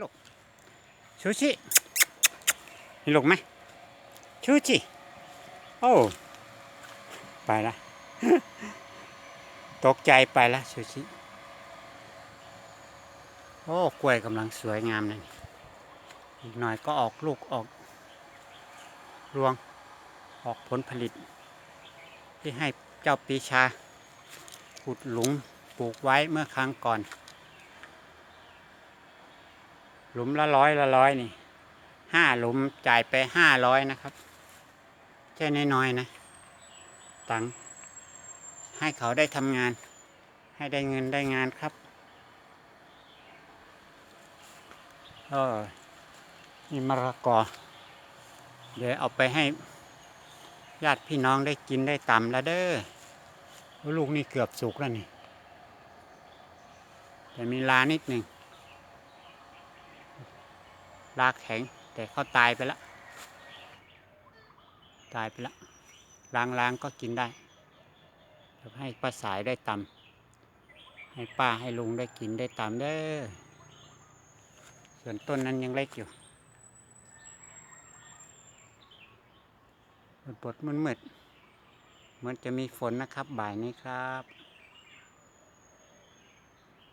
ลูกชูชิเห็นลูกไหมชูชิโอ้ไปละตกใจไปละชูชิโอ้กล้วยกำลังสวยงามเลยนี่อีกหน่อยก็ออกลูกออกรวงออกผลผลิต ที่ให้เจ้าปีชาขุดหลุมปลูกไว้เมื่อครั้งก่อน หลุมละร้อยละร้อยนี่ห้าหลุมจ่ายไปห้าร้อยนะครับแค่น้อยๆนะ ตังให้เขาได้ทำงาน ให้ได้เงินได้งานครับเออนี่มะละกอ เดี๋ยวเอาไปให้ ญาติพี่น้องได้กินได้ตำแล้วเด้อลูกนี่เกือบสุกแล้วนี่ แต่มีลานิดหนึ่ง ลากแข็ง แต่เขาตายไปแล้วตายไปแล้วล้างๆก็กินได้ให้ป้าสายได้ตำให้ป้าให้ลุงได้กินได้ตำเด้อส่วนต้นนั้นยังเล็กอยู่ปดๆมืดๆเหมือนจะมีฝนนะครับบ่ายนี้ครับ